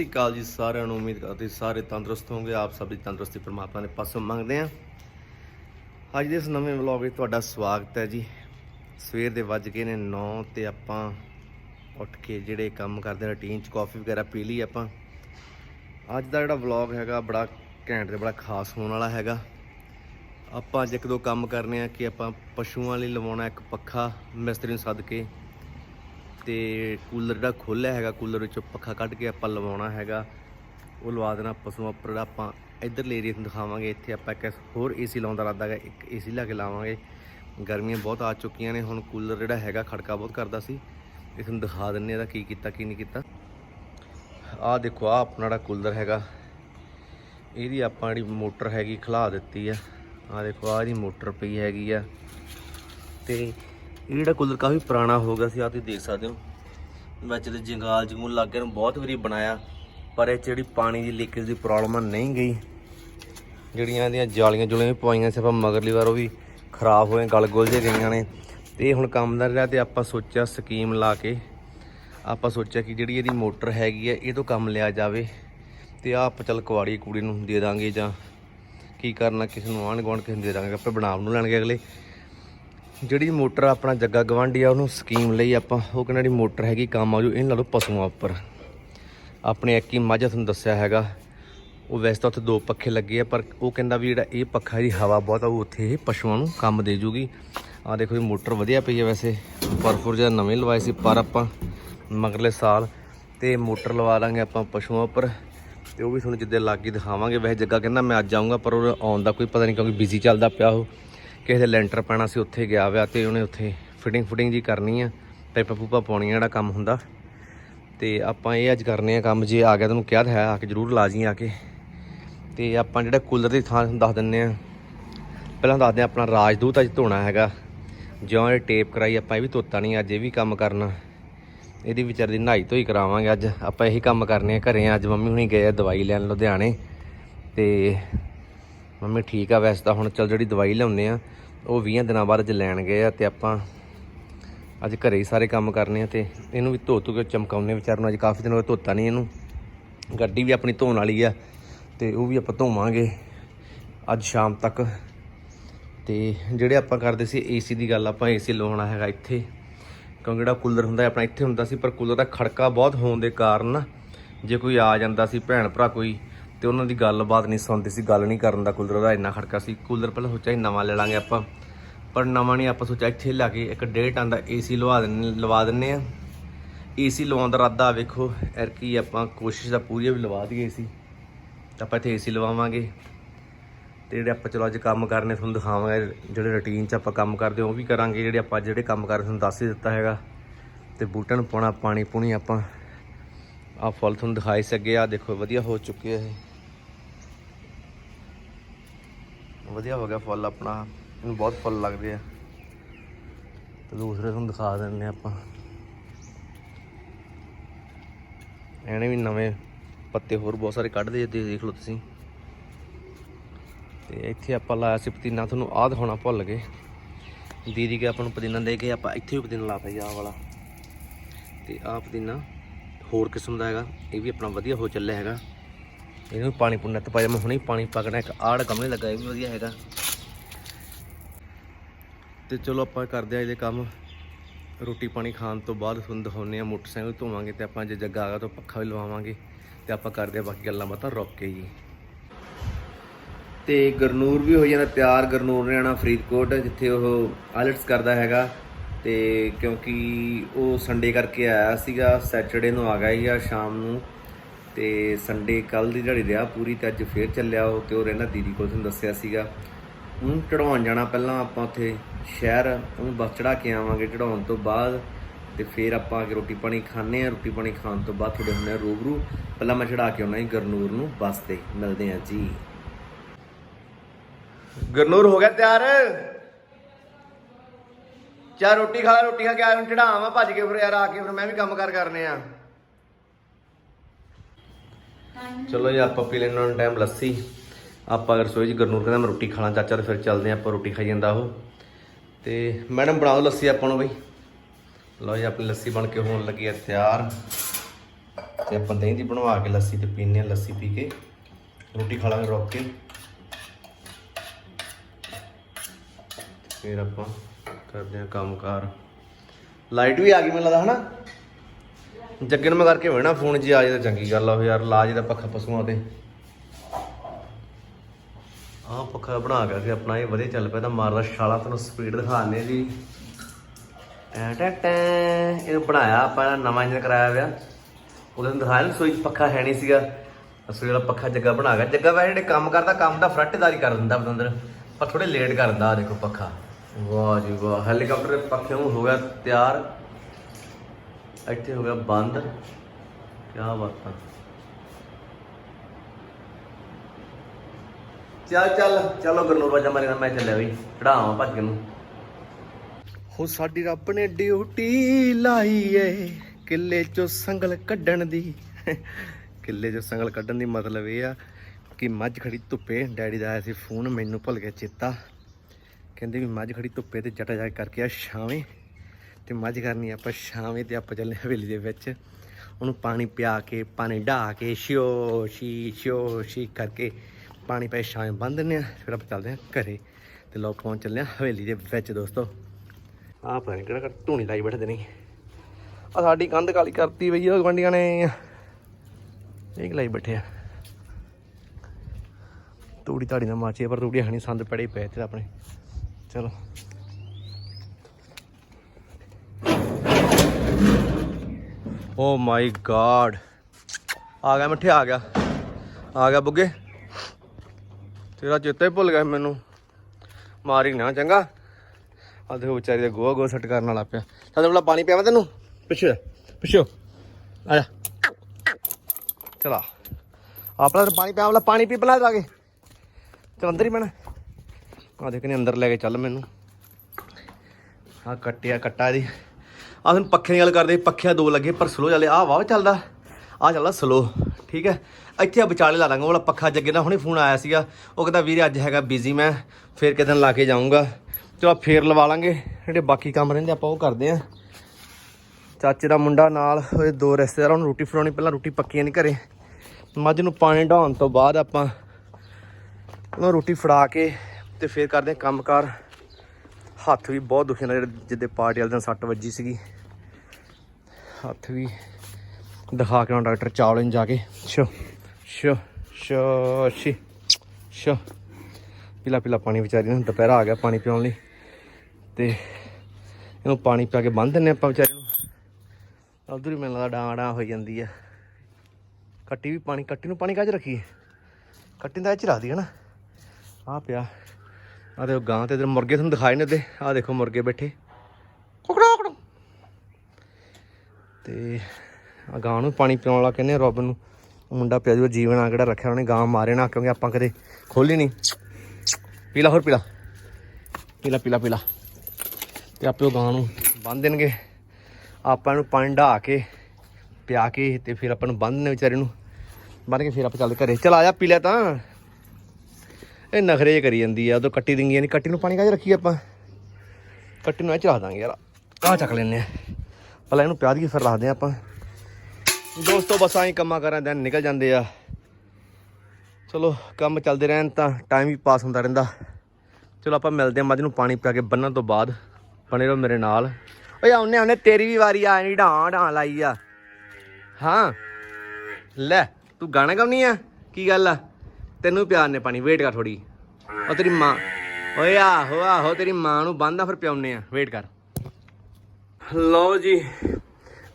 ਸ੍ਰੀ ਅਕਾਲ ਜੀ ਸਾਰਿਆਂ ਨੂੰ, ਉਮੀਦ ਕਰਦੇ ਸਾਰੇ ਤੰਦਰੁਸਤ ਹੋਵੋਗੇ, ਆਪ ਸਭ ਦੀ ਤੰਦਰੁਸਤੀ ਪ੍ਰਮਾਤਮਾ ਦੇ ਪਾਸੋਂ ਮੰਗਦੇ ਹਾਂ। ਅੱਜ ਦੇ ਇਸ ਨਵੇਂ ਵਲੌਗ ਵਿੱਚ ਤੁਹਾਡਾ ਸਵਾਗਤ ਹੈ ਜੀ। ਸਵੇਰ ਦੇ ਵੱਜ ਗਏ ਨੇ 9 ਤੇ ਆਪਾਂ ਉੱਠ ਕੇ ਜਿਹੜੇ ਕੰਮ ਕਰਦੇ ਰੁਟੀਨ ਚ ਕਾਫੀ ਵਗੈਰਾ ਪੀ ਲਈ ਆਪਾਂ। ਅੱਜ ਦਾ ਜਿਹੜਾ ਵਲੌਗ ਹੈਗਾ, ਬੜਾ ਘੈਂਟ ਤੇ ਬੜਾ ਖਾਸ ਹੋਣ ਵਾਲਾ ਹੈਗਾ। ਆਪਾਂ ਅੱਜ ਇੱਕ ਦੋ ਕੰਮ ਕਰਨੇ ਆ ਕਿ ਆਪਾਂ ਪਸ਼ੂਆਂ ਲਈ ਲਵਾਉਣਾ ਇੱਕ ਪੱਖਾ ਮਿਸਤਰੀ ਨੂੰ ਸੱਦ ਕੇ ਤੇ ਕੂਲਰ ਜਿਹੜਾ ਖੋਲਿਆ ਹੈਗਾ, ਕੂਲਰ ਵਿੱਚੋਂ ਪੱਖਾ ਕੱਢ ਕੇ ਆਪਾਂ ਲਵਾਉਣਾ ਹੈਗਾ। ਉਹ ਲਵਾ ਦੇਣਾ ਪਸ਼ੂਆਂ ਆਪਾਂ ਜਿਹੜਾ ਆਪਾਂ ਇਧਰਲੇ ਏਰੀਆ ਨੂੰ ਦਿਖਾਵਾਂਗੇ। ਇੱਥੇ ਆਪਾਂ ਇੱਕ ਹੋਰ ਏਸੀ ਲਾਉਣ ਦਾ ਇਰਾਦਾ ਹੈਗਾ, ਇੱਕ ਏਸੀ ਲਾ ਕੇ ਲਾਵਾਂਗੇ। ਗਰਮੀਆਂ ਬਹੁਤ ਆ ਚੁੱਕੀਆਂ ਨੇ, ਹੁਣ ਕੂਲਰ ਜਿਹੜਾ ਹੈਗਾ ਖੜਕਾ ਬਹੁਤ ਕਰਦਾ ਸੀ। ਇਸ ਨੂੰ ਦਿਖਾ ਦਿੰਨੇ ਇਹਦਾ ਕੀ ਕੀਤਾ, ਕੀ ਨਹੀਂ ਕੀਤਾ। ਆਹ ਦੇਖੋ ਆ ਆਪਣਾ ਜਿਹੜਾ ਕੂਲਰ ਹੈਗਾ, ਇਹਦੀ ਆਪਾਂ ਜਿਹੜੀ ਮੋਟਰ ਹੈਗੀ ਖਲਾ ਦਿੱਤੀ ਆ। ਆਹ ਦੇਖੋ, ਆਹ ਇਹਦੀ ਮੋਟਰ ਪਈ ਹੈਗੀ ਆ। ਤੇ ਇਹ ਜਿਹੜਾ ਕੂਲਰ ਕਾਫੀ ਪੁਰਾਣਾ ਹੋ ਗਿਆ ਸੀ ਆ ਤੁਸੀਂ ਦੇਖ ਸਕਦੇ ਹੋ। ਵਿੱਚ ਤੇ ਜੰਗਾਲ ਜੰਗੂਲ ਲੱਗ ਗਏ ਨੂੰ, ਬਹੁਤ ਵਾਰੀ ਬਣਾਇਆ, ਪਰ ਇਹ 'ਚ ਜਿਹੜੀ ਪਾਣੀ ਦੀ ਲੀਕੇਜ ਦੀ ਪ੍ਰੋਬਲਮ ਨਹੀਂ ਗਈ। ਜਿਹੜੀਆਂ ਇਹਦੀਆਂ ਜਾਲੀਆਂ ਜੁਲੀਆਂ ਵੀ ਪਵਾਈਆਂ ਸੀ, ਆਪਾਂ ਮਗਰਲੀ ਵਾਰ ਉਹ ਵੀ ਖਰਾਬ ਹੋਏ ਗਲ ਗੁਲ ਜੇ ਗਈਆਂ ਨੇ। ਤੇ ਇਹ ਹੁਣ ਕੰਮ ਦਾ ਰਿਹਾ ਤੇ ਆਪਾਂ ਸੋਚਿਆ ਸਕੀਮ ਲਾ ਕੇ, ਆਪਾਂ ਸੋਚਿਆ ਕਿ ਜਿਹੜੀ ਇਹਦੀ ਮੋਟਰ ਹੈਗੀ ਹੈ ਇਹ ਤੋਂ ਕੰਮ ਲਿਆ ਜਾਵੇ। ਤੇ ਆ ਆਪਾਂ ਚੱਲ ਕੁਵਾੜੀ ਕੁੜੀ ਨੂੰ ਦੇ ਦਾਂਗੇ ਜਾਂ ਕੀ ਕਰਨਾ, ਕਿਸੇ ਨੂੰ ਆਂਢ ਗੁਆਂਢ ਕਿਸੇ ਨੂੰ ਦੇ ਦਾਂਗੇ, ਆਪੇ ਬਣਾਉਣ ਨੂੰ ਲੈਣਗੇ ਅਗਲੇ। ਜਿਹੜੀ ਮੋਟਰ ਆਪਣਾ ਜੱਗਾ ਗਵਾਂਢੀ ਆ, ਉਹਨੂੰ ਸਕੀਮ ਲਈ ਆਪਾਂ, ਉਹ ਕਹਿੰਦਾ ਜਿਹੜੀ ਮੋਟਰ ਹੈਗੀ ਕੰਮ ਆ ਜੂ ਇਹਨਾਂ ਲਾ ਲਓ ਪਸ਼ੂਆਂ ਉੱਪਰ। ਆਪਣੇ ਇੱਕ ਹੀ ਮਾਝਾ ਤੁਹਾਨੂੰ ਦੱਸਿਆ ਹੈਗਾ, ਉਹ ਵੈਸੇ ਤਾਂ ਉੱਥੇ ਦੋ ਪੱਖੇ ਲੱਗੇ ਆ, ਪਰ ਉਹ ਕਹਿੰਦਾ ਵੀ ਜਿਹੜਾ ਇਹ ਪੱਖਾ ਦੀ ਹਵਾ ਬਹੁਤ ਆ, ਉਹ ਉੱਥੇ ਇਹ ਪਸ਼ੂਆਂ ਨੂੰ ਕੰਮ ਦੇ ਜੂਗੀ। ਆ ਦੇਖੋ ਇਹ ਮੋਟਰ ਵਧੀਆ ਪਈ ਹੈ ਵੈਸੇ ਪਰਫੁਰ ਜਿਹੜਾ ਨਵੇਂ ਲਵਾਏ ਸੀ, ਪਰ ਆਪਾਂ ਮਗਰਲੇ ਸਾਲ ਤੇ ਮੋਟਰ ਲਵਾ ਦਾਂਗੇ ਆਪਾਂ ਪਸ਼ੂਆਂ ਉੱਪਰ, ਤੇ ਉਹ ਵੀ ਤੁਹਾਨੂੰ ਜਿੱਦੇ ਲੱਗ ਹੀ ਦਿਖਾਵਾਂਗੇ। ਵੈਸੇ ਜੱਗਾ ਕਹਿੰਦਾ ਮੈਂ ਅੱਜ ਆਉਂਗਾ ਪਰ ਉਹ ਆਉਣ ਦਾ ਕੋਈ ਪਤਾ ਨਹੀਂ, ਕਿਉਂਕਿ ਬਿਜ਼ੀ ਚੱਲਦਾ ਪਿਆ ਉਹ। ਕਿਸੇ ਦੇ ਲੈਂਟਰ ਪੈਣਾ ਸੀ, ਉੱਥੇ ਗਿਆ ਹੋਇਆ ਤੇ ਉਹਨੇ ਉੱਥੇ ਫਿਟਿੰਗ ਫੁਟਿੰਗ ਜੀ ਕਰਨੀ ਆ ਪਾਈਪਾਂ ਪੂਪਾਂ ਪਾਉਣੀਆਂ ਜਿਹੜਾ ਕੰਮ ਹੁੰਦਾ। ਤੇ ਆਪਾਂ ਇਹ ਅੱਜ ਕਰਨੇ ਆ ਕੰਮ, ਜੇ ਆ ਗਿਆ ਤੁਹਾਨੂੰ ਕਿਹਾ ਤਾਂ ਹੈ, ਆ ਕੇ ਜ਼ਰੂਰ ਲਾ ਜੀ ਆ ਕੇ। ਤੇ ਆਪਾਂ ਜਿਹੜਾ ਕੂਲਰ ਦੀ ਥਾਂ ਦੱਸ ਦਿੰਨੇ ਆ, ਪਹਿਲਾਂ ਦੱਸਦੇ ਆ, ਆਪਣਾ ਰਾਜਦੂਤ ਅੱਜ ਧੋਣਾ ਹੈਗਾ। ਜਿਉਂ ਇਹ ਟੇਪ ਕਰਾਈ, ਆਪਾਂ ਇਹ ਵੀ ਧੋਤਾ ਨਹੀਂ ਅੱਜ ਇਹ ਵੀ ਕੰਮ ਕਰਨਾ। ਇਹਦੀ ਵਿਚਾਰ ਦੀ ਨਹਾਈ ਧੋਈ ਕਰਾਵਾਂਗੇ ਅੱਜ। ਆਪਾਂ ਇਹੀ ਕੰਮ ਕਰਨੇ ਆ, ਘਰੇ ਅੱਜ ਮੰਮੀ ਹੁਣੀ ਗਏ ਆ ਦਵਾਈ ਲੈਣ ਲੁਧਿਆਣੇ। ਤੇ ਮੰਮੀ ਠੀਕ ਆ, ਵੈਸੇ ਤਾਂ ਹੁਣ ਚੱਲ ਜਿਹੜੀ ਦਵਾਈ ਲਿਆਉਂਦੇ ਆ, ਉਹ 20 ਦਿਨਾਂ ਬਾਅਦ ਅੱਜ ਲੈਣ ਗਏ ਆ ਤੇ ਆਪਾਂ ਅੱਜ ਘਰੇ ਹੀ ਸਾਰੇ ਕੰਮ ਕਰਨੇ ਆ ਤੇ ਇਹਨੂੰ ਵੀ ਧੋ ਧੂ ਕੇ ਚਮਕਾਉਨੇ ਵਿਚਾਰ ਨੂੰ। ਅੱਜ ਕਾਫੀ ਦਿਨ ਹੋ ਗਏ ਧੋਤਾ ਨਹੀਂ ਇਹਨੂੰ। ਗੱਡੀ ਵੀ ਆਪਣੀ ਧੋਣ ਵਾਲੀ ਆ ਤੇ ਉਹ ਵੀ ਆਪਾਂ ਧੋਵਾਂਗੇ ਅੱਜ ਸ਼ਾਮ ਤੱਕ। ਤੇ ਜਿਹੜੇ ਆਪਾਂ ਕਰਦੇ ਸੀ ਏਸੀ ਦੀ ਗੱਲ, ਆਪਾਂ ਏਸੀ ਲਵਾਉਣਾ ਹੈਗਾ ਇੱਥੇ। ਕਿਉਂਕਿ ਜਿਹੜਾ ਕੂਲਰ ਹੁੰਦਾ, ਆਪਣਾ ਇੱਥੇ ਹੁੰਦਾ ਸੀ, ਪਰ ਕੂਲਰ ਦਾ ਖੜਕਾ ਬਹੁਤ ਹੋਣ ਦੇ ਕਾਰਨ ਜੇ ਕੋਈ ਆ ਜਾਂਦਾ ਸੀ, ਭੈਣ ਭਰਾ ਕੋਈ ਤੇ ਉਹਨਾਂ ਦੀ ਗੱਲਬਾਤ ਨਹੀਂ ਸੁਣਦੀ ਸੀ, ਗੱਲ ਨਹੀਂ ਕਰਨ ਦਾ ਕੂਲਰ ਦਾ ਇੰਨਾ ਖੜਕਾ ਸੀ। ਕੂਲਰ ਪਹਿਲਾਂ ਸੋਚਿਆ ਸੀ ਨਵਾਂ ਲੈ ਲਾਂਗੇ ਆਪਾਂ, ਪਰ ਨਵਾਂ ਨਹੀਂ, ਆਪਾਂ ਸੋਚਿਆ ਇੱਥੇ ਲਾ ਕੇ ਇੱਕ ਡੇਢ ਟਨ ਦਾ ਏਸੀ ਲਵਾ ਦਿੰਨੇ ਲਵਾ ਦਿੰਨੇ ਆ। ਏਸੀ ਲਵਾਉਣ ਦਾ ਇਰਾਦਾ ਵੇਖੋ ਐਰਕੀ ਆਪਾਂ ਕੋਸ਼ਿਸ਼ ਦਾ ਪੂਰੀ ਵੀ ਲਵਾ ਦਈਏ ਏਸੀ ਤਾਂ ਆਪਾਂ ਇੱਥੇ ਏਸੀ ਲਵਾਵਾਂਗੇ। ਤੇ ਜਿਹੜੇ ਆਪਾਂ ਚਲੋ ਅੱਜ ਕੰਮ ਕਰਨੇ, ਤੁਹਾਨੂੰ ਦਿਖਾਵਾਂਗੇ, ਜਿਹੜੇ ਰੁਟੀਨ 'ਚ ਆਪਾਂ ਕੰਮ ਕਰਦੇ, ਉਹ ਵੀ ਕਰਾਂਗੇ। ਜਿਹੜੇ ਆਪਾਂ ਜਿਹੜੇ ਕੰਮ ਕਰਦੇ ਤੁਹਾਨੂੰ ਦੱਸ ਹੀ ਦਿੱਤਾ ਹੈਗਾ। ਤੇ ਬੂਟਿਆਂ ਨੂੰ ਪਾਉਣਾ ਪਾਣੀ ਪੂਣੀ ਆਪਾਂ ਆ ਫਲ ਤੁਹਾਨੂੰ ਦਿਖਾਈ ਸਕੇ ਆ ਦੇਖੋ, ਵਧੀਆ ਹੋ ਚੁੱਕੇ ਆ ਇਹ। ਵਧੀਆ ਹੋ ਗਿਆ ਫੁੱਲ ਆਪਣਾ। ਇਹਨੂੰ ਬਹੁਤ ਫੁੱਲ ਲੱਗਦੇ ਆ। ਤੇ ਦੂਸਰੇ ਤੁਹਾਨੂੰ ਦਿਖਾ ਦਿੰਦੇ ਹਾਂ ਆਪਾਂ। ਇਹਨੇ ਵੀ ਨਵੇਂ ਪੱਤੇ ਹੋਰ ਬਹੁਤ ਸਾਰੇ ਕੱਢਦੇ ਤੇ ਦੇਖ ਲਓ ਤੁਸੀਂ। ਤੇ ਇੱਥੇ ਆਪਾਂ ਲਾਇਆ ਸੀ ਪਦੀਨਾ, ਤੁਹਾਨੂੰ ਆਹ ਦਿਖਾਉਣਾ ਭੁੱਲ ਗਏ। ਦੀਦੀ ਕੇ ਆਪਾਂ ਨੂੰ ਪਦੀਨਾ ਦੇ ਕੇ ਆਪਾਂ ਇੱਥੇ ਵੀ ਪਦੀਨਾ ਲਾਤਾ ਜੀ ਆਹ ਵਾਲਾ। ਤੇ ਆਹ ਪਦੀਨਾ ਹੋਰ ਕਿਸਮ ਦਾ ਹੈਗਾ, ਇਹ ਵੀ ਆਪਣਾ ਵਧੀਆ ਹੋ ਚੱਲਿਆ ਹੈਗਾ। ਇਹਨੂੰ ਵੀ ਪਾਣੀ ਪੁੰਨਤ ਪਾਇਆ ਮੈਂ ਹੁਣੇ ਪਾਣੀ ਪਕਣਾ ਇੱਕ ਆੜ ਗਮਲੇ ਲੱਗਾ, ਇਹ ਵੀ ਵਧੀਆ ਹੈਗਾ। ਤੇ ਚਲੋ ਆਪਾਂ ਕਰਦੇ ਆ ਇਹਦੇ ਕੰਮ। ਰੋਟੀ ਪਾਣੀ ਖਾਣ ਤੋਂ ਬਾਅਦ ਤੁਹਾਨੂੰ ਦਿਖਾਉਂਦੇ ਆ ਮੋਟਰਸਾਈਕਲ ਧੋਵਾਂਗੇ ਤੇ ਆਪਾਂ ਜੇ ਜੱਗਾ ਆ ਗਿਆ ਤਾਂ ਪੱਖਾ ਵੀ ਲਵਾਵਾਂਗੇ ਤੇ ਆਪਾਂ ਕਰਦੇ ਆ ਬਾਕੀ ਗੱਲਾਂ ਬਾਤਾਂ ਰੁਕ ਕੇ ਜੀ। ਤੇ ਗਰਨੂਰ ਵੀ ਹੋ ਜਾਣਾ ਤਿਆਰ ਗਰਨੂਰ ਨੇ ਆਣਾ ਫਰੀਦਕੋਟ, ਜਿੱਥੇ ਉਹ ਆਇਲਟਸ ਕਰਦਾ ਹੈਗਾ। ਤੇ ਕਿਉਂਕਿ ਉਹ ਸੰਡੇ ਕਰਕੇ ਆਇਆ ਸੀਗਾ ਸੈਟਰਡੇ ਨੂੰ ਆ ਗਿਆ ਸੀਗਾ ਸ਼ਾਮ ਨੂੰ। ਤੇ ਸੰਡੇ ਕੱਲ ਦੀ ਦਿਹਾੜੀ ਰਿਹਾ ਪੂਰੀ ਤੇ ਅੱਜ ਫੇਰ ਚੱਲਿਆ ਉਹ ਤੇ ਉਹ ਰਹਿਣਾ ਦੀਦੀ ਕੋਲ ਤੁਹਾਨੂੰ ਦੱਸਿਆ ਸੀਗਾ। ਉਹਨੂੰ ਚੜਾਉਣ ਜਾਣਾ ਪਹਿਲਾਂ ਆਪਾਂ ਉੱਥੇ ਸ਼ਹਿਰ, ਉਹਨੂੰ ਬੱਸ ਚੜਾ ਕੇ ਆਵਾਂਗੇ ਚੜਾਉਣ ਤੋਂ ਬਾਅਦ ਤੇ ਫੇਰ ਆਪਾਂ ਆ ਕੇ ਰੋਟੀ ਪਾਣੀ ਖਾਣੇ ਆ ਰੋਟੀ ਪਾਣੀ ਖਾਣ ਤੋਂ ਬਾਅਦ ਤੁਹਾਡੇ ਹੁੰਦੇ ਆ ਰੂਬਰੂ। ਪਹਿਲਾਂ ਮੈਂ ਚੜਾ ਕੇ ਆਉਣਾ ਜੀ ਗਰਨੂਰ ਨੂੰ ਬੱਸ ਤੇ। ਮਿਲਦੇ ਆ ਜੀ। ਗਰਨੂਰ ਹੋ ਗਿਆ ਤਿਆਰ? ਚਾ ਰੋਟੀ ਖਾ ਰੋਟੀ ਖਾ ਕੇ ਆਇਆ ਨੂੰ ਚੜਾਵਾਂ ਭੱਜ ਕੇ ਫਿਰ ਯਾਰ ਆ ਕੇ ਫਿਰ ਮੈਂ ਵੀ ਕੰਮ ਕਰ ਕਰਨੇ ਆ। ਚਲੋ ਜੀ, ਆਪਾਂ ਪੀ ਲੈਣਾ ਹੁਣ ਟਾਈਮ ਲੱਸੀ। ਆਪਾਂ ਅਗਰ ਰਸੋਈ 'ਚ ਗਰਨੂਰ ਕਹਿੰਦਾ ਮੈਂ ਰੋਟੀ ਖਾਣਾ ਚਾਚਾ ਤੇ ਫਿਰ ਚੱਲਦੇ ਹਾਂ, ਆਪਾਂ ਰੋਟੀ ਖਾਈ ਜਾਂਦਾ ਉਹ। ਤੇ ਮੈਡਮ ਬਣਾਓ ਲੱਸੀ ਆਪਾਂ ਨੂੰ ਬਈ। ਲਓ ਜੀ, ਆਪਣੀ ਲੱਸੀ ਬਣ ਕੇ ਹੋਣ ਲੱਗੀ ਹੈ ਤਿਆਰ। ਤੇ ਆਪਾਂ ਦਹੀਂ ਦੀ ਬਣਵਾ ਕੇ ਲੱਸੀ ਤੇ ਪੀਨੇ ਆ ਲੱਸੀ ਪੀ ਕੇ। ਰੋਟੀ ਖਾ ਲਾਂਗੇ ਰੋਕ ਕੇ। ਫਿਰ ਆਪਾਂ ਕਰਦੇ ਆ ਕੰਮਕਾਰ। ਲਾਈਟ ਵੀ ਆ ਗਈ ਮੈਨੂੰ ਲੱਗਦਾ, ਹਨਾ? ਜੱਗੇ ਨੂੰ ਮੈਂ ਕਰਕੇ ਵੇਣਾ ਫੋਨ ਜੀ, ਆ ਜੇ ਤਾਂ ਚੰਗੀ ਗੱਲ ਆ ਉਹ ਯਾਰ, ਲਾ ਦਾ ਪੱਖਾ ਪਸ਼ੂਆਂ ਤੇ। ਆਹ ਪੱਖਾ ਬਣਾ ਕੇ ਕਿ ਆਪਣਾ, ਇਹ ਵਧੀਆ ਚੱਲ ਪਿਆ ਤਾਂ ਮਾਰਦਾ ਛਾਲਾ ਤੁਹਾਨੂੰ ਸਪੀਡ ਦਿਖਾਣੇ ਜੀ। ਟੈਂ ਟੈਂ ਟੈਂ, ਇਹਨੂੰ ਬਣਾਇਆ ਆਪਾਂ ਨਵਾਂ ਇੰਜਨ ਕਰਾਇਆ ਹੋਇਆ। ਉਹਦੇ ਨੂੰ ਦਿਖਾਇਆ ਸੋਈ ਪੱਖਾ ਹੈ ਨਹੀਂ ਸੀਗਾ। ਅਸਲੀ ਵਾਲਾ ਪੱਖਾ ਜੱਗਾ ਬਣਾ ਗਿਆ ਜੱਗਾ ਵੈਸੇ ਜਿਹੜੇ ਕੰਮ ਕਰਦਾ, ਕੰਮ ਦਾ ਫਰੱਟੇਦਾਰੀ ਕਰ ਦਿੰਦਾ ਬਤੰਦਰ ਪਰ ਥੋੜੇ ਲੇਟ ਕਰ ਦਿੰਦਾ ਦੇਖੋ ਪੱਖਾ। ਵਾਹ ਜੀ ਵਾਹ ਹੈਲੀਕਾਪਟਰ ਪੱਖੇ ਨੂੰ ਹੋ ਗਿਆ ਤਿਆਰ। ਇੱਥੇ ਹੋ ਗਿਆ ਬੰਦ। ਕੀ ਬਾਤਾਂ ਚੱਲ ਚੱਲ, ਚਲੋ ਗਰਨੂਰ ਵਜਾ ਮਾਰੇ ਨਾਲ ਮੈਂ ਚੱਲਿਆ ਵੀ ਚੜਾਵਾਂ ਭੱਜ ਕੇ ਨੂੰ। ਹੋ ਸਾਡੀ ਰੱਬ ਨੇ ਡਿਊਟੀ ਲਾਈ ਏ ਕਿੱਲੇ ਚੋਂ ਸੰਗਲ ਕੱਢਣ ਦੀ। ਕਿੱਲੇ ਚੋਂ ਸੰਗਲ ਕੱਢਣ ਦੀ ਮਤਲਬ ਇਹ ਆ ਕਿ ਮੱਝ ਖੜੀ ਧੁੱਪੇ। ਡੈਡੀ ਦਾ ਆਇਆ ਸੀ ਫੋਨ, ਮੈਨੂੰ ਭੁੱਲ ਗਿਆ ਚੇਤਾ। ਕਹਿੰਦੇ ਵੀ ਮੱਝ ਖੜੀ ਧੁੱਪੇ ਤੇ ਜਟਾ ਜਾ ਕਰਕੇ ਆ ਛਾਵੇਂ। ਤੇ ਮੱਝ ਕਰਨੀ ਆਪਾਂ ਛਾਵੇਂ ਤੇ ਆਪਾਂ ਚੱਲੇ ਹਵੇਲੀ ਦੇ ਵਿੱਚ। ਉਹਨੂੰ ਪਾਣੀ ਪਿਆ ਕੇ, ਪਾਣੀ ਢਾ ਕੇ ਸ਼ਿਓ ਸ਼ੀ ਸ਼ਿਓ ਸ਼ੀ ਕਰਕੇ ਪਾਣੀ ਪੈ ਛਾਵੇਂ ਬੰਨ ਦਿੰਦੇ ਆ। ਫਿਰ ਆਪਾਂ ਚੱਲਦੇ ਆ ਘਰੇ ਤੇ ਲੋਕ ਚੱਲੇ ਆ ਹਵੇਲੀ ਦੇ ਵਿੱਚ ਦੋਸਤੋ। ਆਹ ਪਤਾ ਨਹੀਂ ਕਿਹੜਾ ਧੂਣੀ ਲਾਈ ਬੈਠਦੇ ਨਹੀਂ ਆ ਸਾਡੀ ਕੰਧ ਕਾਲੀ ਕਰਤੀ ਬਈ ਉਹ ਗਵੰਡੀਆਂ ਨੇ। ਇਹ ਲਾਈ ਬੈਠੇ ਆ? ਤੂੜੀ ਤਾੜੀ ਨਾ ਮਾਚੀ ਪਰ ਤੂੜੀ ਹਣੀ ਸੰਦ ਪੜੇ ਪਏ ਤੇ ਆਪਣੇ। ਚਲੋ। ਓ ਮਾਈ ਗਾਡ ਆ ਗਿਆ, ਮਿੱਠੇ ਆ ਗਿਆ। ਆ ਗਿਆ ਬੁੱਗੇ। ਤੇਰਾ ਚੇਤਾ ਹੀ ਭੁੱਲ ਗਿਆ ਮੈਨੂੰ। ਮਾਰੀ ਨਾ, ਚੰਗਾ। ਆ ਦੇਖੋ ਵਿਚਾਰੀ ਦਾ ਗੋਹਾ ਗੋਹਾ ਸੱਟ ਕਰਨ ਵਾਲਾ ਪਿਆ। ਚੱਲ ਬਲਾ ਪਾਣੀ ਪਿਆਵਾਂ ਤੈਨੂੰ। ਪਿੱਛੇ ਪਿੱਛੇ ਆ ਜਾ। ਚਲਾ ਆਪਣਾ ਤਾਂ ਪਾਣੀ ਪਿਆ ਵਾਲਾ ਪਾਣੀ ਪੀ ਬਣਾ ਕੇ। ਚਲ ਅੰਦਰ ਹੀ ਬਣਾ ਆ ਦੇਖ ਨੇ ਅੰਦਰ ਲੈ ਕੇ ਚੱਲ ਮੈਨੂੰ। ਆ ਕੱਟਿਆ, ਕੱਟਾ ਇਹਦੀ। ਆ ਹੁਣ ਪੱਖੇ ਦੀ ਗੱਲ ਕਰਦੇ, ਪੱਖਿਆ ਦੋ ਲੱਗੇ, ਪਰ ਸਲੋ ਚੱਲੇ ਆਹ ਵਾਹ ਚੱਲਦਾ। ਆਹ ਚੱਲਦਾ ਸਲੋ ਠੀਕ ਹੈ? ਇੱਥੇ ਆ ਵਿਚਾਲੇ ਲਾ ਦਾਂਗਾ ਉਹ ਵਾਲਾ ਪੱਖਾ ਜੱਗੇ ਦਾ ਹੁਣੇ ਫੋਨ ਆਇਆ ਸੀਗਾ। ਉਹ ਕਹਿੰਦਾ, ਵੀਰੇ, ਅੱਜ ਹੈਗਾ ਬਿਜ਼ੀ ਮੈਂ, ਫੇਰ ਕਿਤੇ ਲਾ ਕੇ ਜਾਊਂਗਾ। ਚਲੋ ਆ ਫੇਰ ਲਵਾ ਲਾਂਗੇ, ਜਿਹੜੇ ਬਾਕੀ ਕੰਮ ਰਹਿੰਦੇ, ਆਪਾਂ ਉਹ ਕਰਦੇ ਆ ਚਾਚੇ ਦਾ ਮੁੰਡਾ ਨਾਲ, ਉਹਦੇ ਦੋ ਰਿਸ਼ਤੇਦਾਰ, ਉਹਨੂੰ ਰੋਟੀ ਫੜਾਉਣੀ, ਪਹਿਲਾਂ ਰੋਟੀ ਪੱਕੀਆਂ ਨਹੀਂ ਘਰੇ। ਮੱਝ ਨੂੰ ਪਾਣੀ ਢਾਉਣ ਤੋਂ ਬਾਅਦ ਆਪਾਂ ਉਹਨੂੰ ਰੋਟੀ ਫੜਾ ਕੇ ਤੇ ਫੇਰ ਕਰਦੇ ਆ ਕੰਮਕਾਰ। ਹੱਥ ਵੀ ਬਹੁਤ ਦੁਖੀ ਜਾਂਦਾ ਜਿਹੜੇ ਜਿੱਦੇ ਪਾਰਟੀ ਵਾਲੇ ਦਿਨ ਸੱਟ ਵੱਜੀ ਸੀਗੀ। ਹੱਥ ਵੀ ਦਿਖਾ ਕੇ ਆਉਣਾ ਡਾਕਟਰ ਚਾਵਲੇ ਨੂੰ ਜਾ ਕੇ। ਸ਼ੋ ਸ਼ੋ ਸ਼ੋ, ਸ਼ੀ, ਸ਼ੋ। ਪੀਲਾ ਪੀਲਾ ਪਾਣੀ ਵਿਚਾਰੀ ਨੂੰ ਦੁਪਹਿਰਾ ਆ ਗਿਆ ਪਾਣੀ ਪਿਉਣ ਲਈ। ਤੇ ਇਹਨੂੰ ਪਾਣੀ ਪਿਆ ਕੇ ਬੰਨ ਦਿੰਨੇ ਆਪਾਂ ਵਿਚਾਰੀ ਨੂੰ। ਉਧਰ ਹੀ ਮੈਨੂੰ ਲੱਗਦਾ ਡਾਂ ਡਾਂ ਹੋਈ ਜਾਂਦੀ ਆ। ਕੱਟੀ ਵੀ ਪਾਣੀ, ਕੱਟੀ ਨੂੰ ਪਾਣੀ ਕਾਜ ਰੱਖੀਏ? ਕੱਟੀ ਦਾ ਇਹ ਚ ਰੱਖਦੀ ਹੈ ਨਾ। ਆ ਪਿਆ। ਆ ਦੇਖੋ ਗਾਂ ਤੇ ਇਧਰ ਮੁਰਗੇ ਤੁਹਾਨੂੰ ਦਿਖਾਏ ਨੇ ਤੇ ਆ ਦੇਖੋ ਮੁਰਗੇ ਬੈਠੇ। ਕੁਕੜੋ ਕੁਕੜੋ। ਤੇ ਆ ਗਾਂ ਨੂੰ ਪਾਣੀ ਪਿਉਣ ਵਾਲਾ ਕਹਿੰਦੇ ਰੱਬ ਨੂੰ। ਮੁੰਡਾ ਪਿਆ ਜੂਗਾ ਜੀਵਨ ਆ ਕਿਹੜਾ ਰੱਖਿਆ ਉਹਨੇ ਗਾਂ ਮਾਰੇ ਨਾ ਕਿਉਂਕਿ ਆਪਾਂ ਕਦੇ ਖੋਲੀ ਨਹੀਂ ਪੀਲਾ ਹੋਰ ਪੀਲਾ ਪੀਲਾ ਪੀਲਾ ਪੀਲਾ ਤੇ ਆਪੇ ਉਹ ਗਾਂ ਨੂੰ ਬੰਨ ਦੇਣਗੇ। ਆਪਾਂ ਨੂੰ ਪਾਣੀ ਢਾ ਕੇ ਪਿਆ ਕੇ ਤੇ ਫਿਰ ਆਪਾਂ ਨੂੰ ਬੰਨ੍ਹਨੇ ਵਿਚਾਰੇ ਨੂੰ। ਬੰਨ ਕੇ ਫਿਰ ਆਪਾਂ ਚੱਲ ਘਰੇ। ਚਲ ਆ ਜਾ ਪੀ ਲੈ ਤਾਂ। ਇਹ ਨਖਰੇ ਜਿਹੇ ਕਰੀ ਜਾਂਦੀ ਆ, ਉਦੋਂ ਕੱਟੀ ਦਿੰਗੀਆਂ ਨਹੀਂ, ਕੱਟੀ ਨੂੰ ਪਾਣੀ ਕਾਜ ਰੱਖੀ ਆਪਾਂ? ਕੱਟੀ ਨੂੰ ਇਹ ਚਲਾ ਦਾਂਗੇ ਯਾਰ। ਆਹ ਚੱਕ ਲੈਨੇ ਆ। ਪਹਿਲਾਂ ਇਹਨੂੰ ਪਿਆ ਦਈਏ ਫਿਰ ਰੱਖਦੇ ਆ ਆਪਾਂ। ਦੋਸਤੋ, ਬਸ ਆਈ ਕੰਮਾਂ ਕਰਾਂ ਦਿਨ ਨਿਕਲ ਜਾਂਦੇ ਆ। ਚਲੋ, ਕੰਮ ਚੱਲਦੇ ਰਹਿਣ ਤਾਂ ਟਾਈਮ ਵੀ ਪਾਸ ਹੁੰਦਾ ਰਹਿੰਦਾ। ਚਲੋ, ਆਪਾਂ ਮਿਲਦੇ ਆ ਮੱਝ ਨੂੰ ਪਾਣੀ ਪਿਆ ਕੇ ਬੰਨਣ ਤੋਂ ਬਾਅਦ। ਬਣੇ ਰਹੋ ਮੇਰੇ ਨਾਲ। ਓਏ, ਆਉਨੇ ਆਉਨੇ, ਤੇਰੀ ਵੀ ਵਾਰੀ ਆ ਨਹੀਂ ਢਾਂ ਢਾਂ ਲਾਈ ਆ। ਹਾਂ। ਲੈ, ਤੂੰ ਗਾਣਾ ਗਾਉਣੀ ਆ? ਕੀ ਗੱਲ ਆ? ਤੈਨੂੰ ਪਿਆਰ ਨੇ ਪਾਣੀ ਵੇਟ ਕਰ ਥੋੜੀ ਉਹ ਤੇਰੀ ਮਾਂ ਓਏ ਆਹੋ ਆਹੋ, ਤੇਰੀ ਮਾਂ ਨੂੰ ਬੰਨਦਾ ਫਿਰ ਪਿਆਉਨੇ ਆ। ਵੇਟ ਕਰ। ਲਓ ਜੀ,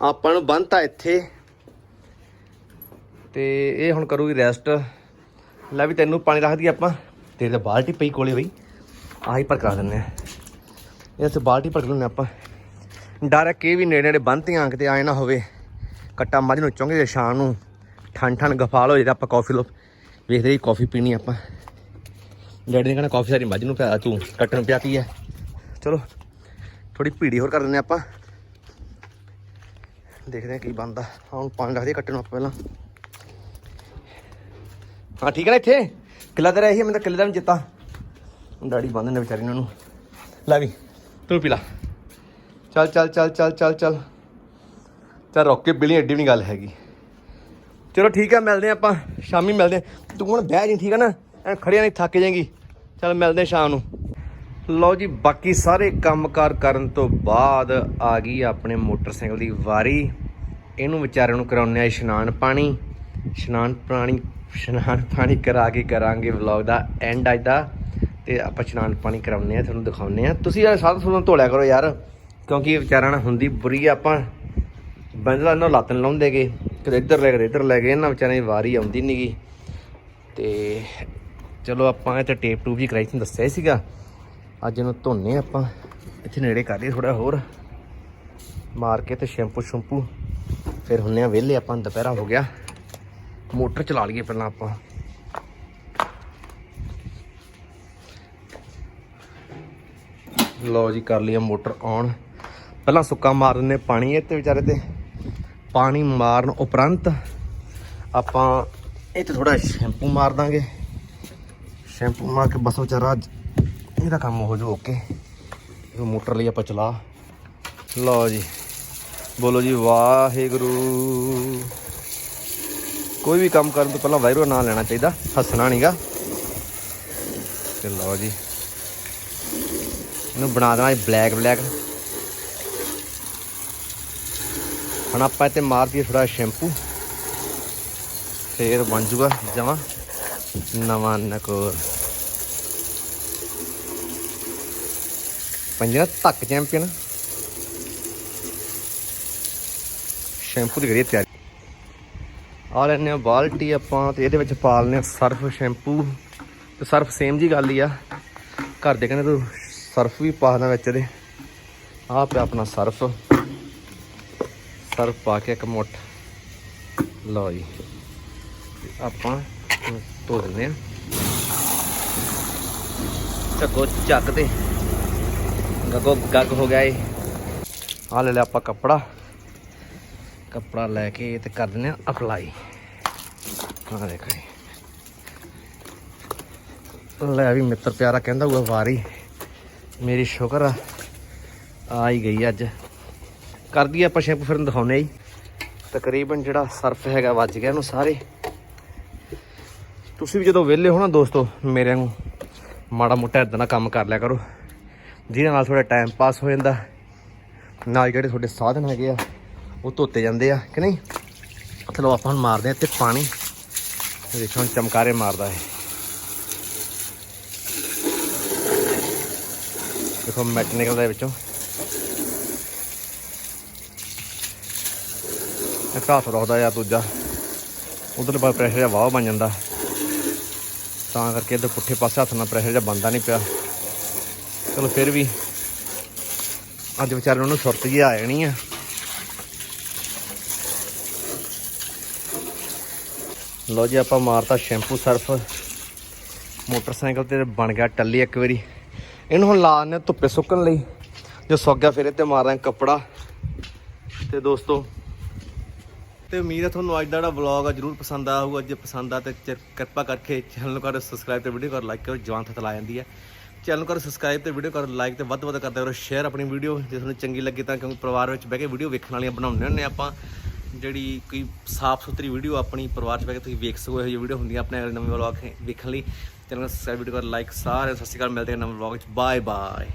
ਆਪਾਂ ਨੂੰ ਬੰਨਤਾ ਇੱਥੇ। ਤੇ ਇਹ ਹੁਣ ਕਰੂਗੀ ਰੈਸਟ ਲੈ ਵੀ ਤੈਨੂੰ ਪਾਣੀ ਰੱਖ ਦਈਏ ਆਪਾਂ। ਤੇਰੇ ਤਾਂ ਬਾਲਟੀ ਪਈ ਕੋਲੇ ਬਈ। ਆਹੀ ਪਰ ਕਰਾ ਦਿੰਨੇ ਆ। ਇਹ ਤੇ ਬਾਲਟੀ ਭਰ ਲੈਣੇ ਆਪਾਂ। ਡਰ ਹੈ ਕਿ ਵੀ ਨੇੜੇ ਨੇੜੇ ਬੰਨਤੀਆਂ ਕਿਤੇ ਆਏ ਨਾ ਹੋਵੇ। ਕੱਟਾ ਮੱਝ ਨੂੰ ਚੁੰਗੇ ਜੇ ਸ਼ਾਮ ਨੂੰ। ਠੰਡ ਠੰਡ ਗਫਾਲ ਹੋ ਜੇ ਤਾਂ ਆਪਾਂ ਕਾਫੀ ਲੋ ਵੇਖਦੇ ਹੀ ਕਾਫੀ ਪੀਣੀ ਆਪਾਂ। ਡੈਡੀ ਨੇ ਕਹਿੰਦਾ ਕਾਫੀ ਸਾਰੀ ਮੱਝ ਨੂੰ ਪਿਆ ਤੂੰ ਕੱਟਣ ਨੂੰ ਪਿਆ ਕੀ ਹੈ? ਚਲੋ ਥੋੜੀ ਭੀੜੀ ਹੋਰ ਕਰ ਦਿੰਦੇ ਆਪਾਂ। ਦੇਖਦੇ ਹਾਂ ਕੀ ਬਣਦਾ। ਹੁਣ ਪਾਣੀ ਰੱਖਦੇ ਕੱਟਣ ਨੂੰ ਆਪਾਂ ਪਹਿਲਾਂ। ਹਾਂ, ਠੀਕ ਹੈ ਨਾ ਇੱਥੇ? ਕਿੱਲਾ ਤੇ ਰਹੀ ਮੈਨੂੰ ਤਾਂ ਕਿੱਲੇ ਦਾ ਵੀ ਚੇਤਾ। ਡੈਡੀ ਬੰਦ ਨੇ ਵਿਚਾਰੀ ਨੂੰ ਲੈ ਵੀ, ਤੂੰ ਪੀ ਲਾ। ਚੱਲ ਚੱਲ ਚੱਲ ਚੱਲ ਚੱਲ ਚੱਲ। ਚੱਲ, ਰੋਕ ਕੇ ਬਿਲੀ ਐਡੀ ਵੀ ਨਹੀਂ ਗੱਲ ਹੈਗੀ। ਚਲੋ ਠੀਕ ਆ ਮਿਲਦੇ ਆ ਆਪਾਂ ਸ਼ਾਮੀ ਮਿਲਦੇ ਆ। ਤੂੰ ਹੁਣ ਬਹਿ ਜੀ ਠੀਕ ਆ ਨਾ? ਐ ਖੜਿਆ ਨਹੀਂ ਥੱਕ ਜਾਏਗੀ। ਚਲ ਮਿਲਦੇ ਆ ਸ਼ਾਮ ਨੂੰ। ਲਓ ਜੀ ਬਾਕੀ ਸਾਰੇ ਕੰਮਕਾਰ ਕਰਨ ਤੋਂ ਬਾਅਦ ਆ ਗਈ ਆਪਣੇ ਮੋਟਰਸਾਈਕਲ ਦੀ ਵਾਰੀ। ਇਹਨੂੰ ਵਿਚਾਰੇ ਨੂੰ ਕਰਾਉਣੇ ਆ ਇਸ਼ਨਾਨ ਪਾਣੀ। ਇਸ਼ਨਾਨ ਪਾਣੀ ਇਸ਼ਨਾਨ ਪਾਣੀ ਕਰਾ ਕੇ ਕਰਾਂਗੇ ਵਲੌਗ ਦਾ ਐਂਡ ਅੱਜ ਦਾ। ਤੇ ਆਪਾਂ ਇਸ਼ਨਾਨ ਪਾਣੀ ਕਰਾਉਣੇ ਆ ਤੁਹਾਨੂੰ ਦਿਖਾਉਣੇ ਆ। ਤੁਸੀਂ ਯਾਰ ਸਾਧ ਸੁਣ ਧੋਲਿਆ ਕਰੋ ਯਾਰ ਕਿਉਂਕਿ ਇਹ ਵਿਚਾਰਾ ਨਾ ਹੁੰਦੀ ਬੁਰੀ ਆ, ਆਪਾਂ। ਬੰਦਲਾ ਇਹਨਾਂ ਲੱਤ ਨੀ ਲਾਉਂਦੇਗੇ ਕਦੇ ਇੱਧਰ ਲੈ ਕੇ ਇੱਧਰ ਲੈ ਗਏ, ਇਹਨਾਂ ਵਿਚਾਰਿਆਂ ਦੀ ਵਾਰੀ ਆਉਂਦੀ ਨਹੀਂਗੀ ਤੇ ਚਲੋ ਆਪਾਂ ਇਹ ਤੇ ਟੇਪ ਟੂਪ ਜੀ ਕਰਾਈ ਤੁਹਾਨੂੰ ਦੱਸਿਆ ਹੀ ਸੀਗਾ। ਅੱਜ ਇਹਨੂੰ ਧੋਨੇ ਆਪਾਂ। ਇੱਥੇ ਨੇੜੇ ਕਰ ਲਈਏ ਥੋੜਾ ਹੋਰ। ਮਾਰ ਕੇ ਤੇ ਸ਼ੈਂਪੂ ਸ਼ੈਂਪੂ। ਫਿਰ ਹੁੰਨੇ ਆ ਵਿਹਲੇ, ਆਪਾਂ ਦੁਪਹਿਰਾ ਹੋ ਗਿਆ। ਮੋਟਰ ਚਲਾ ਲਈਏ ਪਹਿਲਾਂ ਆਪਾਂ। ਲਓ ਜੀ, ਕਰ ਲਿਆ ਮੋਟਰ ਔਨ ਪਹਿਲਾਂ ਸੁੱਕਾ ਮਾਰ ਦਿੰਦੇ ਪਾਣੀ ਇਹ ਤੇ ਵਿਚਾਰੇ ਤੇ। ਪਾਣੀ ਮਾਰਨ ਉਪਰੰਤ ਆਪਾਂ ਇਹ ਤੇ ਥੋੜਾ ਸ਼ੈਂਪੂ ਮਾਰ ਦਾਂਗੇ। ਸ਼ੈਂਪੂ ਮਾਰ ਕੇ ਬਸ ਵਿਚਾਰਾ ਇਹਦਾ ਕੰਮ ਹੋ ਜਾਊ ਓਕੇ। ਇਹ ਮੋਟਰ ਲਈ ਆਪਾਂ ਚਲਾ। ਲਓ ਜੀ। ਬੋਲੋ ਜੀ, ਵਾਹਿਗੁਰੂ। ਕੋਈ ਵੀ ਕੰਮ ਕਰਨ ਤੋਂ ਪਹਿਲਾਂ ਵਾਹਿਗੁਰੂ ਦਾ ਨਾਮ ਲੈਣਾ ਚਾਹੀਦਾ। ਹੱਸਣਾ ਨਹੀਂਗਾ ਤੇ ਲਓ ਜੀ। ਇਹਨੂੰ ਬਣਾ ਦੇਣਾ ਬਲੈਕ ਬਲੈਕ ਹੁਣ ਆਪਾਂ ਇੱਥੇ ਮਾਰ ਦਈਏ ਥੋੜਾ ਸ਼ੈਂਪੂ। ਫੇਰ ਬਣ ਜੂਗਾ ਜਮਾ। ਨਵਾਂ ਨਕੋਰ ਪੰਜਾ ਤੱਕ ਚੈਂਪੀਅਨ ਸ਼ੈਂਪੂ ਦੀ ਕਰੀਏ ਤਿਆਰੀ। ਆ ਲੈਣੇ ਆ ਬਾਲਟੀ ਆਪਾਂ ਤੇ ਇਹਦੇ ਵਿੱਚ ਪਾ ਲੈਣੇ ਆ ਸਰਫ ਸ਼ੈਂਪੂ। ਤੇ ਸਰਫ ਸੇਮ ਜੀ ਗੱਲ ਹੀ ਆ। ਘਰ ਦੇ ਕਹਿੰਦੇ ਤੂੰ ਸਰਫ ਵੀ ਪਾ ਦੇਣਾ ਵਿੱਚ ਇਹਦੇ। ਆਹ ਪਿਆ ਆਪਣਾ ਸਰਫ। ਸਰਫ ਪਾ ਕੇ ਇੱਕ ਮੁੱਠ। ਲਓ ਜੀ। ਆਪਾਂ ਧੋ ਦਿੰਦੇ ਆ ਚੱਕੋ ਚੱਕ ਦੇ ਗੱਗੋ, ਗੱਗ ਹੋ ਗਿਆ ਏ ਆ ਲੈ ਲਿਆ ਆਪਾਂ ਕੱਪੜਾ। ਕੱਪੜਾ ਲੈ ਕੇ ਤੇ ਕਰ ਦਿੰਦੇ ਆ ਅਪਲਾਈ। ਆ ਦੇਖੋ ਲੈ ਵੀ ਮਿੱਤਰ ਪਿਆਰਾ ਕਹਿੰਦਾ ਹੋਊਗਾ ਵਾਰੀ। ਮੇਰੀ ਸ਼ੁਕਰ ਆ। ਆ ਹੀ ਗਈ ਅੱਜ। ਕਰ ਦਈਏ ਆਪਾਂ ਸ਼ੈਂਪੂ ਫਿਰ ਦਿਖਾਉਨੇ ਜੀ। ਤਕਰੀਬਨ ਜਿਹੜਾ ਸਰਫ ਹੈਗਾ ਵੱਜ ਗਿਆ ਇਹਨੂੰ ਸਾਰੇ। ਤੁਸੀਂ ਵੀ ਜਦੋਂ ਵਿਹਲੇ ਹੋ ਨਾ ਦੋਸਤੋ, ਮੇਰੇ ਵਾਂਗੂ ਮਾੜਾ ਮੋਟਾ ਇਦਾਂ ਦਾ ਕੰਮ ਕਰ ਲਿਆ ਕਰੋ। ਜਿਹਦੇ ਨਾਲ ਥੋੜਾ ਟਾਈਮ ਪਾਸ ਹੋ ਜਾਂਦਾ। ਨਾਲ ਜਿਹੜੇ ਤੁਹਾਡੇ ਸਾਧਨ ਹੈਗੇ ਆ, ਉਹ ਧੋਤੇ ਜਾਂਦੇ ਆ, ਕਿ ਨਹੀਂ? ਚਲੋ ਆਪਾਂ ਹੁਣ ਮਾਰਦੇ ਆ ਤੇ ਪਾਣੀ। ਦੇਖੋ, ਹੁਣ ਚਮਕਾਰੇ ਮਾਰਦਾ ਹੈ ਦੇਖੋ, ਮੈਟ ਨਿਕਲਦਾ ਵਿੱਚੋਂ। ਇੱਕ ਹੱਥ ਰੋਕਦਾ ਯਾਰ ਦੂਜਾ। ਉਧਰ ਪਰ ਪ੍ਰੈਸ਼ਰ ਜਿਹਾ ਵਾਹ ਬਣ ਜਾਂਦਾ। ਤਾਂ ਕਰਕੇ ਇੱਧਰ ਪੁੱਠੇ ਪਾਸੇ ਹੱਥ ਨਾਲ ਪ੍ਰੈਸ਼ਰ ਜਿਹਾ ਬੰਦਾ ਨਹੀਂ ਪਿਆ। ਚਲੋ ਫਿਰ ਵੀ ਅੱਜ ਵਿਚਾਰੇ ਉਹਨੂੰ ਸੁਰਤ ਜੀ ਆ ਜਾਣੀ ਆ। ਲੋ ਜੀ, ਆਪਾਂ ਮਾਰਤਾ ਸ਼ੈਂਪੂ ਸਰਫ। ਮੋਟਰਸਾਈਕਲ ਤੇ ਬਣ ਗਿਆ ਟੱਲੀ ਇੱਕ ਵਾਰੀ। ਇਹਨੂੰ ਹੁਣ ਲਾ ਦਿੰਦੇ ਹਾਂ ਧੁੱਪੇ ਸੁੱਕਣ ਲਈ। ਜੋ ਸੁੱਕ ਗਿਆ ਫਿਰ ਇਹ ਤੇ ਮਾਰਾਂਗੇ ਕੱਪੜਾ। ਤੇ ਦੋਸਤੋ ਤੇ ਉਮੀਦ ਹੈ ਤੁਹਾਨੂੰ ਅੱਜ ਦਾ ਜਿਹੜਾ ਵਲੌਗ ਆ ਜਰੂਰ ਪਸੰਦ ਆਇਆ ਹੋਊਗਾ ਜੇ ਪਸੰਦ ਆ ਤੇ ਚ- ਕਿਰਪਾ ਕਰਕੇ ਚੈਨਲ ਨੂੰ ਕਰੋ ਸਬਸਕ੍ਰਾਈਬ ਤੇ ਵੀਡੀਓ ਕਰੋ ਲਾਈਕ ਕਰੋ, ਜਵਾਨ ਥਤ ਲਾ ਜਾਂਦੀ ਹੈ ਚੈਨਲ ਨੂੰ ਕਰੋ ਸਬਸਕ੍ਰਾਈਬ ਤੇ ਵੀਡੀਓ ਕਰੋ ਲਾਈਕ ਤੇ ਵੱਧ ਵੱਧ ਕਰਦੇ ਕਰੋ ਸ਼ੇਅਰ ਆਪਣੀ ਵੀਡੀਓ ਜੇ ਤੁਹਾਨੂੰ ਚੰਗੀ ਲੱਗੀ ਤਾਂ ਕਿਉਂਕਿ ਪਰਿਵਾਰ ਵਿੱਚ ਬਹਿ ਕੇ ਵੀਡੀਓ ਵੇਖਣ ਵਾਲੀਆਂ ਬਣਾਉਂਦੇ ਹੁੰਦੇ ਆਪਾਂ। ਜਿਹੜੀ ਕੋਈ ਸਾਫ਼ ਸੁਥਰੀ ਵੀਡੀਓ ਆਪਣੀ ਪਰਿਵਾਰ 'ਚ ਬਹਿ ਕੇ ਤੁਸੀਂ ਵੇਖ ਸਕੋ, ਇਹੋ ਜਿਹੀ ਵੀਡੀਓ ਹੁੰਦੀਆਂ ਆਪਣੇ ਨਵੇਂ ਵਲੌਗ ਵੇਖਣ ਲਈ। ਚੈਨਲ ਨੂੰ ਸਬਸਕ੍ਰਾਈਬ ਵੀਡੀਓ ਲਾਈਕ ਸਾਰੇ ਸਤਿ ਸ਼੍ਰੀ ਅਕਾਲ, ਮਿਲਦੇ ਹਾਂ ਨਵੇਂ ਵਲੌਗ 'ਚ। Bye bye